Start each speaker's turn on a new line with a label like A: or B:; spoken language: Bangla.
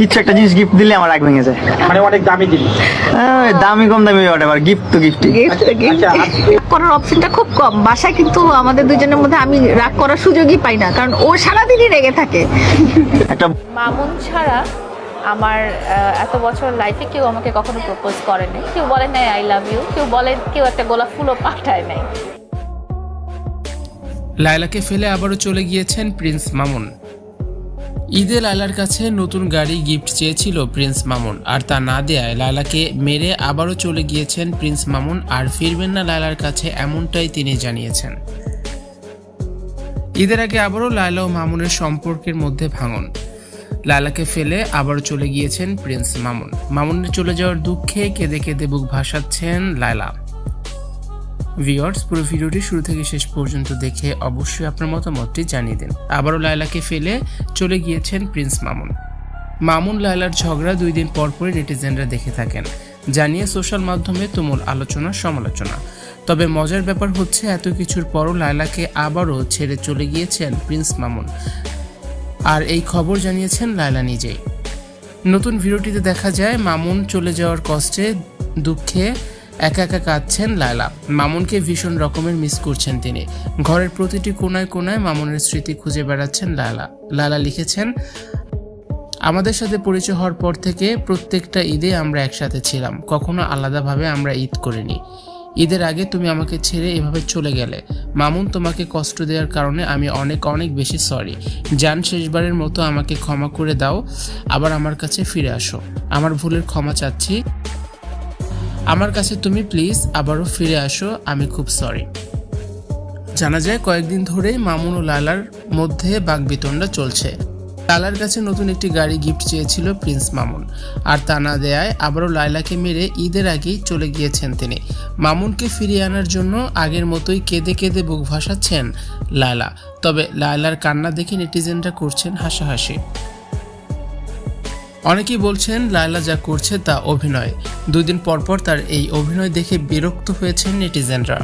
A: কিছু একটা জিনিস গিফট দিলে আমার রাগ ভেঙে যায়।
B: মানে অনেক দামি জিনিস।
A: দামি কম দামি হোয়াট গিফট তো গিফটই
B: আচ্ছা
C: করার অপশনটা খুব কম। বাসায় কিন্তু আমাদের দুজনের মধ্যে আমি রাগ করার সুযোগই পাই না কারণ ও সারাদিনই রেগে থাকে।
A: একটা
D: মামুন ছাড়া আমার আহ, এত বছর লাইফে কেউ আমাকে কখনো প্রপোজ করেনি। কেউ বলে নাই আই লাভ ইউ কেউ বলে কেউ একটা গোলাপ ফুলও পাঠায় নাই।
E: লায়লাকে ফেলে আবারও চলে গিয়েছেন প্রিন্স মামুন। ঈদে লায়লার কাছে নতুন গাড়ি গিফট চেয়েছিল প্রিন্স মামুন, আর তা না দেয়ায় লায়লাকে মেরে আবারও চলে গিয়েছেন প্রিন্স মামুন, আর ফিরবেন না লায়লার কাছে এমনটাই তিনি জানিয়েছেন। ঈদের আগে আবারও লায়লা ও মামুনের সম্পর্কের মধ্যে ভাঙন। লায়লাকে ফেলে আবারও চলে গিয়েছেন প্রিন্স মামুন। মামুনের চলে যাওয়ার দুঃখে কেঁদে কেঁদে বুক ভাসাচ্ছেন লায়লা। ভিওর্স পুরো ভিডিওটি শুরু থেকে শেষ পর্যন্ত দেখে অবশ্যই আপনার মতামতটি জানিয়ে দিন। আবারও লায়লাকে ফেলে চলে গিয়েছেন প্রিন্স মামুন। মামুন লায়লার ঝগড়া দুই দিন পর পরই নেটিজেনরা দেখে থাকেন। জানিয়ে সোশ্যাল মাধ্যমে তুমুল আলোচনা, সমালোচনা। তবে মজার ব্যাপার হচ্ছে, এত কিছুর পরও লায়লাকে আবারও ছেড়ে চলে গিয়েছেন প্রিন্স মামুন। আর এই খবর জানিয়েছেন লায়লা নিজেই। নতুন ভিডিওটিতে দেখা যায়, মামুন চলে যাওয়ার কষ্টে, দুঃখে একা একা কাঁদছেন লায়লা। মামুনকে ভীষণ রকমের মিস করছেন তিনি। ঘরের প্রতিটি কোনায় কোনায় মামুনের স্মৃতি খুঁজে বেড়াচ্ছেন লায়লা। লায়লা লিখেছেন, আমাদের সাথে পরিচয় হওয়ার পর থেকে প্রত্যেকটা ঈদে আমরা একসাথে ছিলাম। কখনো আলাদাভাবে আমরা ঈদ করিনি। ঈদের আগে তুমি আমাকে ছেড়ে এভাবে চলে গেলে। মামুন তোমাকে কষ্ট দেওয়ার কারণে আমি অনেক অনেক বেশি সরি যান শেষবারের মতো আমাকে ক্ষমা করে দাও। আবার আমার কাছে ফিরে আসো। আমার ভুলের ক্ষমা চাচ্ছি। আমার কাছে তুমি প্লিজ আবারও ফিরে আসো, আমি খুব সরি জানা যায় কয়েকদিন ধরেই মামুন ও লালার মধ্যে বাগবিতণ্ডা চলছে। লালার কাছে নতুন একটি গাড়ি গিফট চেয়েছিল প্রিন্স মামুন। আর তা না দেয়ায় আবারও লায়লাকে মেরে ঈদের আগেই চলে গিয়েছেন তিনি। মামুনকে ফিরিয়ে আনার জন্য আগের মতোই কেঁদে কেঁদে বুক ভাসাচ্ছেন লায়লা তবে লায়লার কান্না দেখে নেটিজেনরা করছেন হাসাহাসি। অনেকেই বলছেন লায়লা যা করছে তা অভিনয়। দুদিন পরপর তার এই অভিনয় দেখে বিরক্ত হয়েছেন নেটিজেনরা।